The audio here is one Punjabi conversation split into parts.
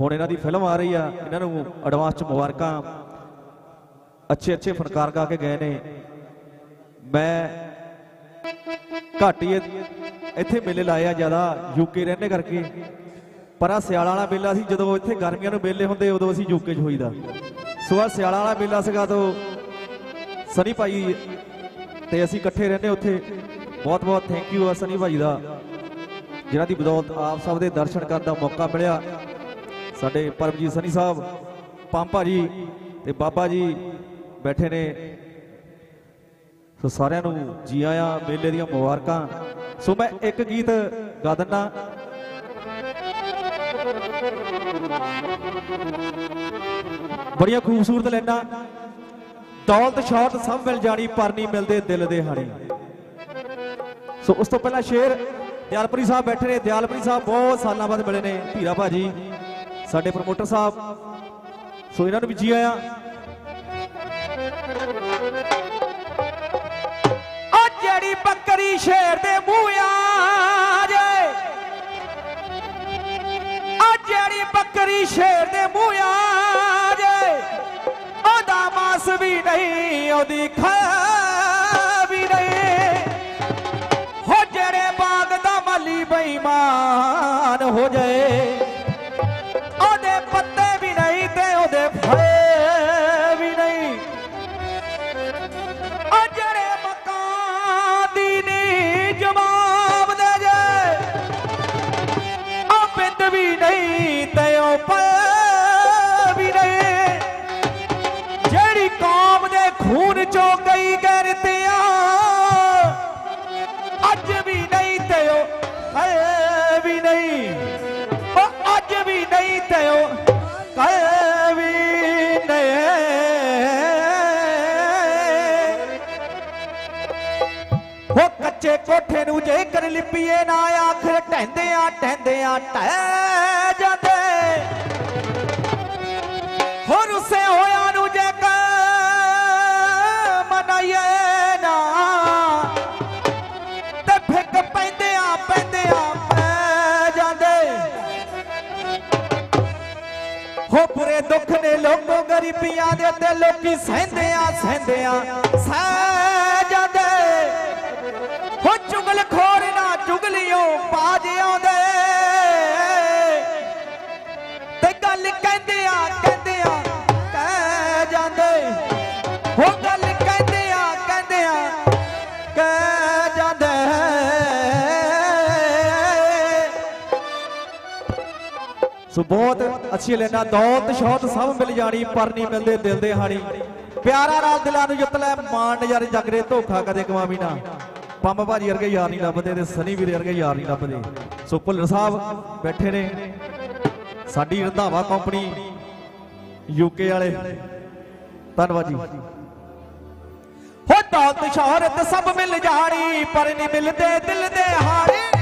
ਹੁਣ ਇਹਨਾਂ ਦੀ ਫਿਲਮ ਆ ਰਹੀ ਆ, ਇਹਨਾਂ ਨੂੰ ਐਡਵਾਂਸ ਚ ਮੁਬਾਰਕਾਂ। ਅੱਛੇ ਅੱਛੇ ਫਨਕਾਰ ਗਾ ਕੇ ਗਏ ਨੇ। ਮੈਂ ਘੱਟ ਹੀ ਇੱਥੇ ਮੇਲੇ ਲਾਏ ਆ ਜ਼ਿਆਦਾ ਯੂਕੇ ਰਹਿੰਦੇ ਕਰਕੇ। ਪਰ ਆ ਸਿਆਲਾਂ ਵਾਲਾ ਮੇਲਾ ਸੀ, ਜਦੋਂ ਇੱਥੇ ਗਰਮੀਆਂ ਨੂੰ ਮੇਲੇ ਹੁੰਦੇ, ਉਦੋਂ ਅਸੀਂ ਯੂਕੇ 'ਚ ਹੋਈਦਾ। ਸੋ ਆ ਸਿਆਲਾਂ ਵਾਲਾ ਮੇਲਾ ਸੀਗਾ, ਤੋਂ ਸਨੀ ਭਾਈ ਤੇ ਅਸੀਂ ਇਕੱਠੇ ਰਹਿੰਦੇ ਉੱਥੇ। ਬਹੁਤ ਬਹੁਤ ਥੈਂਕ ਯੂ ਆ ਸਨੀ ਭਾਈ ਦਾ, ਜਿਨ੍ਹਾਂ ਦੀ ਬਦੌਲਤ ਆਪ ਸਭ ਦੇ ਦਰਸ਼ਨ ਕਰਨ ਦਾ ਮੌਕਾ ਮਿਲਿਆ। ਸਾਡੇ ਪਰਮਜੀਤ ਸਨੀ ਸਾਹਿਬ, ਪੰਪਾ ਜੀ ਤੇ ਬਾਬਾ ਜੀ ਬੈਠੇ ਨੇ। ਸੋ ਸਾਰਿਆਂ ਨੂੰ ਜੀ ਆਇਆਂ ਮੇਲੇ ਦੀਆਂ ਮੁਬਾਰਕਾਂ। ਸੋ ਮੈਂ ਇੱਕ ਗੀਤ ਗਾ ਦਿੰਦਾ ਬੜੀਆਂ ਖੂਬਸੂਰਤ ਲੈਣਾ ਦੌਲਤ ਸ਼ੌਹਰਤ ਸਭ ਮਿਲ ਜਾਣੀ, ਪਰ ਨਹੀਂ ਮਿਲਦੇ ਦਿਲ ਦੇ ਹਾਣੀ। ਸੋ ਉਸ ਤੋਂ ਪਹਿਲਾਂ ਸ਼ੇਰ ਦਿਆਲਪੁਰੀ ਸਾਹਿਬ ਬੈਠੇ ਨੇ। ਦਿਆਲਪੁਰੀ ਸਾਹਿਬ ਬਹੁਤ ਸਾਲਾਂ ਬਾਅਦ ਮਿਲੇ ਨੇ। ਧੀਰਾ ਭਾਜੀ। ਸਾਡੇ ਪ੍ਰਮੋਟਰ ਸਾਹਿਬ। ਸੋ ਇਹਨਾਂ ਨੂੰ ਵੀ ਜੀ ਆਇਆਂ। ਉਹ ਜਿਹੜੀ ਬੱਕਰੀ ਸ਼ੇਰ ਦੇ ਮੂੰਹ ਆ ਜੇ। ਉਹ ਜਿਹੜੀ ਬੱਕਰੀ ਸ਼ੇਰ ਦੇ ਮੂੰਹ ਆ ਜੇ। ਉਹਦਾ ਮਾਸ ਵੀ ਨਹੀਂ ਉਹਦੀ ਖਾ ਨੂੰ ਜੇ ਲਿਪੀਏ ਨਾ ਆਖਰ ਟਹਿੰਦੇ ਆ ਟਹਿੰਦੇ ਆ ਟਹਿ ਜਾਂਦੇ। ਹੋਰ ਉਸੇ ਹੋਇਆ ਨੂੰ ਜੇ ਮਨਾਈਏ ਨਾ, ਤੇ ਫਿੱਕ ਪੈਂਦੇ ਆ ਪੈਂਦੇ ਆ ਪੈ ਜਾਂਦੇ। ਹੋ ਬੁਰੇ ਦੁੱਖ ਨੇ ਲੋਕੋ ਗਰੀਬੀਆਂ ਦੇ ਤੇ ਲੋਕੀ ਸਹਿੰਦੇ ਆ ਸਹਿੰਦੇ ਆ ਸਹਿ ਹੋ ਖੋਰ ਨਾ ਚੁਗਲਿਓ ਬਾਜ ਆਉਂਦੇ ਤੇ ਗੱਲ ਕਹਿੰਦੇ ਆ ਕਹਿੰਦੇ ਆ ਕਹਿ ਜਾਂਦੇ। ਹੋ ਗੱਲ ਕਹਿੰਦੇ ਆ ਕਹਿੰਦੇ ਆ ਕਹਿ ਜਾਂਦੇ। ਸੋ ਬਹੁਤ ਅੱਛੀ ਲੈਣਾ ਦੌਲਤ ਸ਼ੌਹਰਤ ਸਭ ਮਿਲ ਜਾਣੀ, ਪਰ ਨਹੀਂ ਮਿਲਦੇ ਦਿਲ ਦੇ ਹਾਣੀ। ਪਿਆਰਾ ਨਾਲ ਦਿਲਾਂ ਨੂੰ ਜਿੱਤ ਲੈ ਮਾਣ ਨਜ਼ਾਰੇ ਜਗਰੇ ਧੋਖਾ ਕਦੇ ਕਮਾਵੀ ਨਾ। ਪੰਮ ਭਾਜੀ ਵਰਗੇ ਯਾਰ ਨਹੀਂ ਲੱਭਦੇ ਤੇ ਸਨੀ ਵੀਰੇ ਵਰਗੇ ਯਾਰ ਨਹੀਂ ਲੱਭਦੇ। ਸੋ ਭੁੱਲਰ ਸਾਹਿਬ ਬੈਠੇ ਨੇ। ਸਾਡੀ ਰੰਧਾਵਾ ਕੰਪਨੀ ਯੂਕੇ ਵਾਲੇ। ਧੰਨਵਾਦ ਜੀ। ਹੋ ਦੌਲਤ ਸ਼ੌਹਰਤ ਸਭ ਮਿਲ ਜਾਣੀ, ਪਰ ਨਹੀਂ ਮਿਲਦੇ ਦਿਲ ਦੇ ਹਾਰੇ।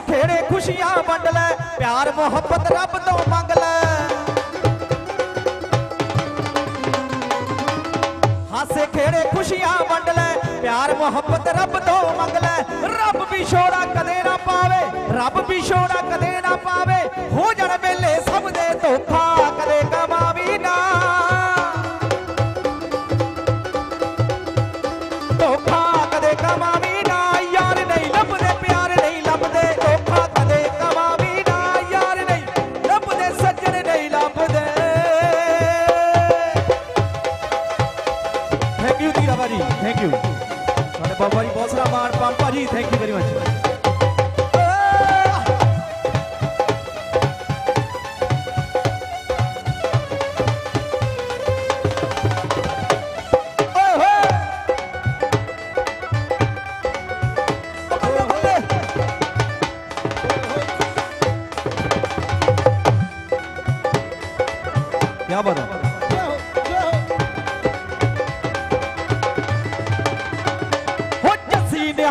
ਉਹ ਖੇੜੇ ਖੁਸ਼ੀਆਂ ਵੰਡ ਲੈ, ਪਿਆਰ ਮੁਹੱਬਤ ਰੱਬ ਤੋਂ ਮੰਗ ਲੈ। ਹਾਸੇ ਖੇੜੇ ਖੁਸ਼ੀਆਂ ਵੰਡ ਲੈ, ਪਿਆਰ ਮੁਹੱਬਤ ਰੱਬ ਤੋਂ ਮੰਗ ਲੈ। ਰੱਬ ਵੀ ਛੋੜਾ ਕਦੇ ਨਾ ਪਾਵੇ, ਰੱਬ ਵੀ ਛੋੜਾ ਕਦੇ ਨਾ ਪਾਵੇ। ਹੋ ਜਾਣ ਵੇਲੇ ਸਭ ਦੇ ਧੋਖਾ ਕਦੇ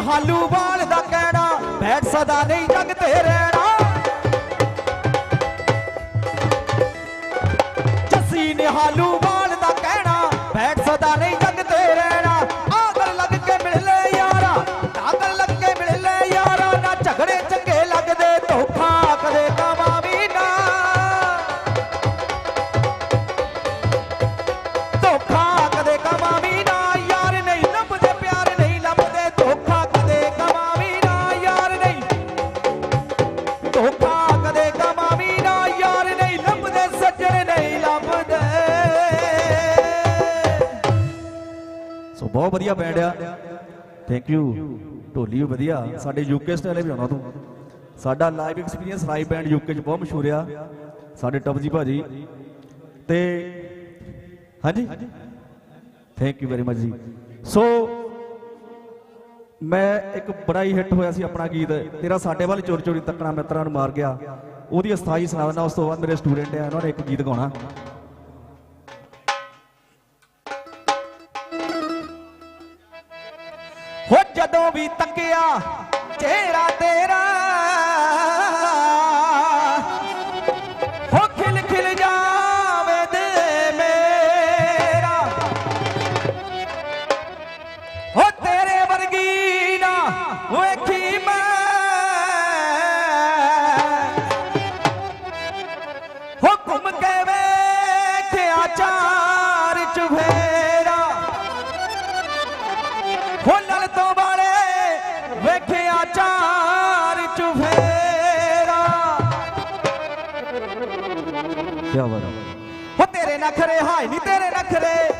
ਜੱਸੀ ਦਾ ਕਹਿਣਾ ਬੈਠ ਸਦਾ ਨਹੀਂ ਜਗ ਤੇ ਰਹਿਣਾ। ਜੱਸੀ ਨੇ ਹਾਲੂ ਵਧੀਆ ਬੈਂਡ ਆ। ਥੈਂਕ ਯੂ ਢੋਲੀ ਵਧੀਆ। ਸਾਡੇ ਯੂਕੇ ਸਟਾਈਲ ਵੀ ਆਉਣਾ ਤੂੰ। ਸਾਡਾ live experience live band UK ਚ ਬਹੁਤ ਮਸ਼ਹੂਰ ਆ। ਸਾਡੇ ਟਪਜੀ ਭਾਜੀ। ਤੇ ਹਾਂਜੀ। ਥੈਂਕ ਯੂ ਵੈਰੀ ਮਚ ਜੀ। ਸੋ ਮੈਂ ਇੱਕ ਬੜਾ ਹੀ ਹਿੱਟ ਹੋਇਆ ਸੀ ਆਪਣਾ ਗੀਤ। ਤੇਰਾ ਸਾਡੇ ਵੱਲ ਚੋਰੀ ਚੋਰੀ ਤੱਕਣਾ ਮਿੱਤਰਾਂ ਨੂੰ ਮਾਰ ਗਿਆ। ਉਹਦੀ ਅਸਥਾਈ ਸੁਣਾ ਦਿੰਦਾ, ਉਸ ਤੋਂ ਬਾਅਦ ਮੇਰੇ ਸਟੂਡੈਂਟ ਆ ਉਹਨਾਂ ਨੇ ਇੱਕ ਗੀਤ ਗਾਉਣਾ। ਹੋ ਜਦੋਂ ਵੀ ਤੱਕਿਆ ਚਿਹਰਾ ਤੇਰਾ। ਹੋ ਖਿਲ ਖਿਲ ਜਾਵੇ ਦੇ ਮੇਰਾ। ਹੋ ਤੇਰੇ ਵਰਗੀ ਨਾ ਵੇਖੀ ਮੈਂ। ਹੋ ਘੁੰਮ ਕੇ ਵੇਖਿਆ ਚਾਰ ਚੁਫੇਰਾ। ਕੀ ਬਾਤ ਹੈ ਹੋ ਤੇਰੇ ਨਖਰੇ ਹਾਈ ਨਹੀਂ ਤੇਰੇ ਨਖਰੇ ਤੇਰੇ ਨਖਰੇ।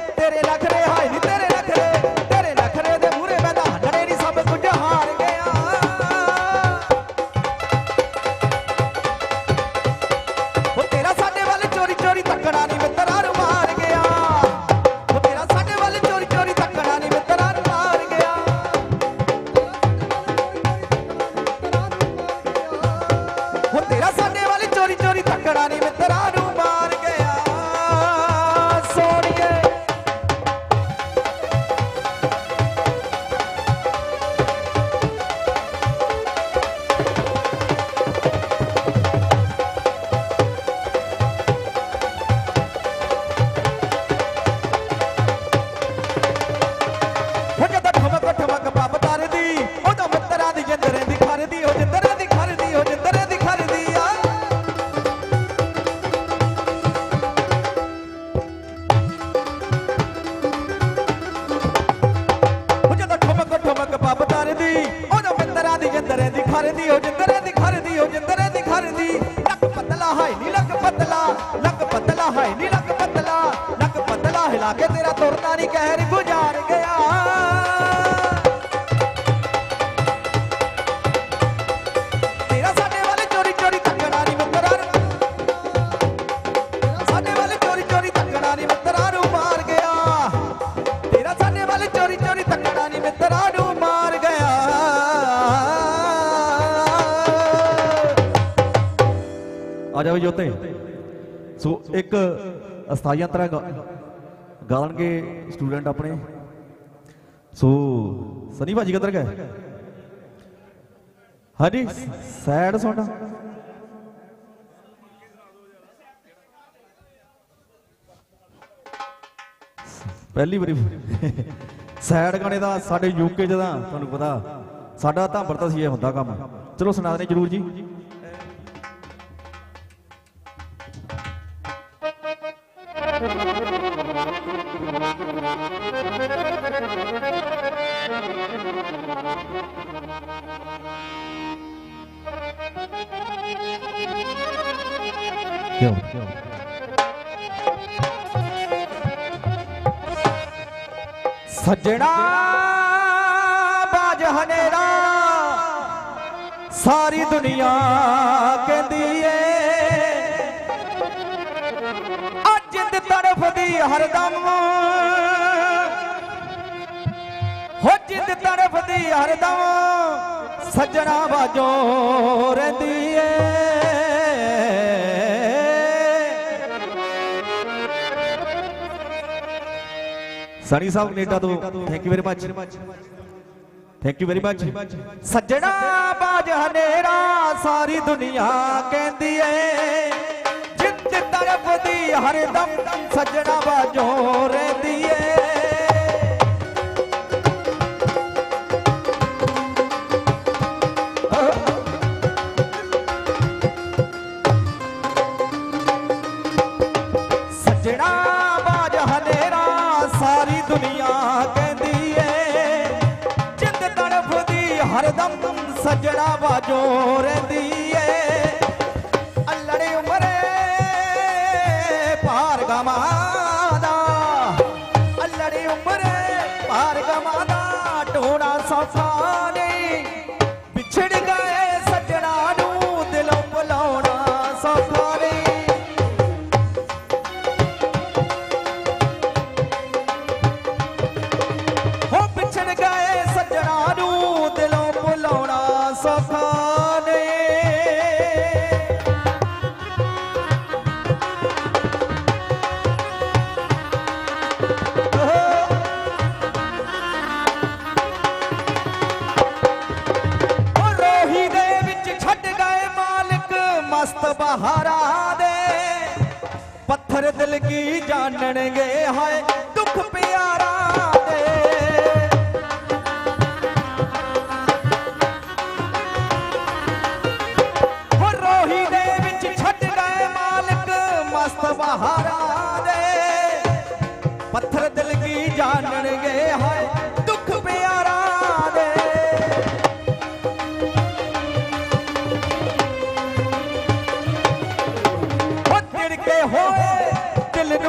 ਆ ਜਾਓ ਜੋਤੇ ਸੋ ਇੱਕ ਅਸਥਾਈ ਅੰਤਰਾ ਗਾਣਗੇ ਸਟੂਡੈਂਟ ਆਪਣੇ। ਸੋ ਸਨੀ ਭਾਜੀ ਕਿੱਧਰ ਗਏ? ਹਾਂਜੀ ਸੈਡ ਸੁਣ ਪਹਿਲੀ ਵਾਰੀ ਸੈਡ ਗਾਣੇ ਦਾ ਸਾਡੇ ਯੂਕੇ ਚ ਤਾਂ ਤੁਹਾਨੂੰ ਪਤਾ, ਸਾਡਾ ਤਾਂ ਵਰਤਾ ਸੀ ਇਹ ਹੁੰਦਾ ਕੰਮ। ਚਲੋ ਸੁਣਾ ਦੇ ਜਰੂਰ ਜੀ। ਕਿਉਂ ਸੱਜਣਾ ਬਾਜ ਹਨੇਰਾ। ਸਾਰੀ ਦੁਨੀਆ ਕਹਿੰਦੀ ਏ। ਅੱਜ ਦੀ ਤਰਫ ਦੀ ਹਰਦਮ ਹੋ ਜਿੰਦ ਤਰਫ ਦੀ ਹਰਦਮ ਸੱਜਣਾ ਬਾਜੋ ਰਹਿੰਦੀ ਏ। ਸਨੀ ਸਾਹਿਬ ਕੈਨੇਡਾ ਤੋਂ thank you very much thank you very much ਸੱਜਣਾ ਬਾਜ ਹਨੇਰਾ, ਸਾਰੀ ਦੁਨੀਆ ਕਹਿੰਦੀ ਏ। ਜਿੰਦ ਤਰਫ ਦੀ ਹਰਦਮ ਸੱਜਣਾ ਬਾਜੋ ਰਹਿੰਦੀ ਸੌਖਾ ਮਸਤ ਬਹਾਰਾਂ ਦੇ। ਪੱਥਰ ਦਿਲ ਕੀ ਜਾਣਨਗੇ? ਹਾਏ ਦੁੱਖ ਪਿਆਰਾ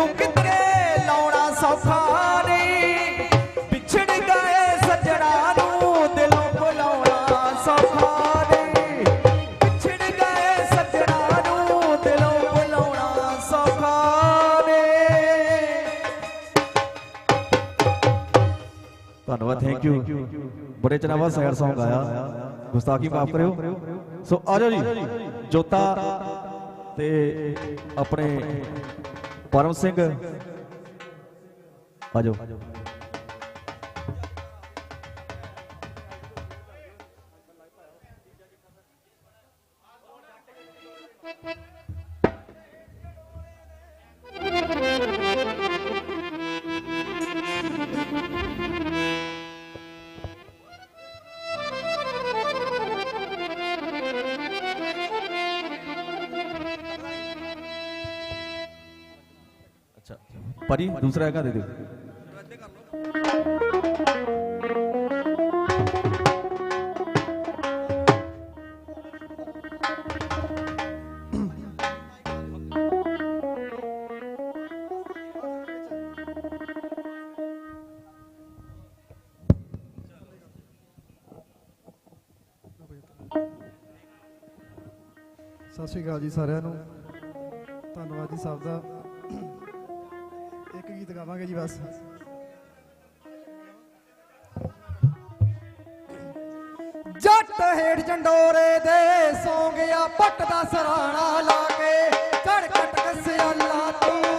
ਦਿਲ ਨੂੰ ਲਾਉਣਾ ਸੌਖਾ ਨਹੀਂ। ਵਿਛੜ ਗਏ ਸੱਜਣਾ ਨੂੰ ਦਿਲੋਂ ਬੁਲਾਉਣਾ ਸੌਖਾ ਨਹੀਂ। ਵਿਛੜ ਗਏ ਸੱਜਣਾ ਨੂੰ ਦਿਲੋਂ ਬੁਲਾਉਣਾ ਸੌਖਾ ਨਹੀਂ। ਧੰਨਵਾਦ ਥੈਂਕ ਯੂ ਬੜੇ ਚਿਰਾਂ ਬਾਅਦ ਸੈਡ Song ਆਇਆ। ਗੁਸਤਾਖੀ ਮਾਫ ਕਰਿਓ। ਸੋ ਆ ਜੀ। ਜੋਤਾ ਤੇ ਆਪਣੇ ਪਰਮ ਸਿੰਘ। ਆ ਜਾਓ। ਅੱਛਾ ਭਾਜੀ, ਦੂਸਰਾ ਹੈਗਾ ਦੇ ਦਿਓ। ਸਤਿ ਸ਼੍ਰੀ ਅਕਾਲ ਜੀ ਸਾਰਿਆਂ ਨੂੰ। ਧੰਨਵਾਦ ਜੀ ਸਭ ਦਾ। ਇੱਕ ਜੀ ਬਸ ਜੱਟ ਹੇਠ ਜੰਡੋਰੇ ਦੇ ਸੌਂ ਗਿਆ ਪੱਟ ਦਾ ਸਰਾਣਾ ਲਾ ਕੇ ਘੜ ਕਸਿਆਲਾ ਤੂੰ।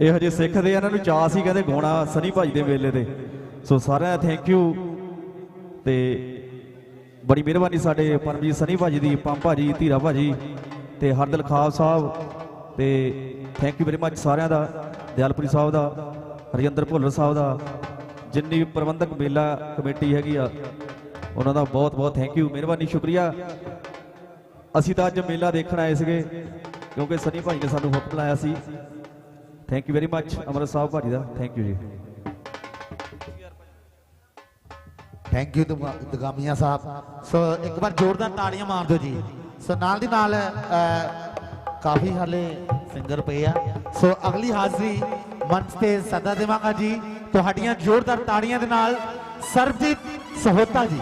ਇਹ ਹਜੇ ਸਿੱਖ ਦੇ ਇਹਨਾਂ ਨੂੰ ਚਾਅ ਸੀ ਕਹਿੰਦੇ ਗਾਉਣਾ ਸਨੀ ਭਾਜੀ ਦੇ ਵੇਲੇ ਤੇ। ਸੋ ਸਾਰਿਆਂ ਦਾ ਥੈਂਕ ਯੂ ਤੇ ਬੜੀ ਮਿਹਰਬਾਨੀ ਸਾਡੇ ਪਰਮਜੀਤ ਸਨੀ ਭਾਜੀ ਦੀ, ਪੰਮ ਭਾਜੀ, ਧੀਰਾ ਭਾਜੀ ਤੇ ਹਰਦਲ ਖਾਬ ਸਾਹਿਬ ਤੇ ਥੈਂਕ ਯੂ ਵੈਰੀ ਮੱਚ ਸਾਰਿਆਂ ਦਾ, ਦਿਆਲਪੁਰੀ ਸਾਹਿਬ ਦਾ, ਹਰਜਿੰਦਰ ਭੁੱਲਰ ਸਾਹਿਬ ਦਾ। ਜਿੰਨੀ ਪ੍ਰਬੰਧਕ ਮੇਲਾ ਕਮੇਟੀ ਹੈਗੀ ਆ, ਉਹਨਾਂ ਦਾ ਬਹੁਤ ਬਹੁਤ ਥੈਂਕ ਯੂ ਮਿਹਰਬਾਨੀ, ਸ਼ੁਕਰੀਆ। ਅਸੀਂ ਤਾਂ ਅੱਜ ਮੇਲਾ ਦੇਖਣ ਆਏ ਸੀਗੇ, ਕਿਉਂਕਿ ਸਨੀ ਭਾਜੀ ਨੇ ਸਾਨੂੰ ਹੁਕਮ ਲਾਇਆ ਸੀ। Thank you very much Amar Sahib ਭਾਜੀ ਦਾ thank you ji thank you ਦਗਾਮੀਆਂ Sahib so ਇੱਕ ਵਾਰ ਜ਼ੋਰਦਾਰ ਤਾੜੀਆਂ ਮਾਰ ਦਿਓ ਜੀ ਸੋ ਨਾਲ ਦੀ ਨਾਲ ਕਾਫੀ ਹਾਲੇ ਸਿੰਗਰ ਪਏ ਆ ਸੋ ਅਗਲੀ ਹਾਜ਼ਰੀ ਮੰਚ ਤੇ ਸਦਾ ਦੇਵਾਂਗਾ ਜੀ ਤੁਹਾਡੀਆਂ ਜ਼ੋਰਦਾਰ ਤਾੜੀਆਂ ਦੇ ਨਾਲ ਸਰਬਜੀਤ ਸਹੋਤਾ ਜੀ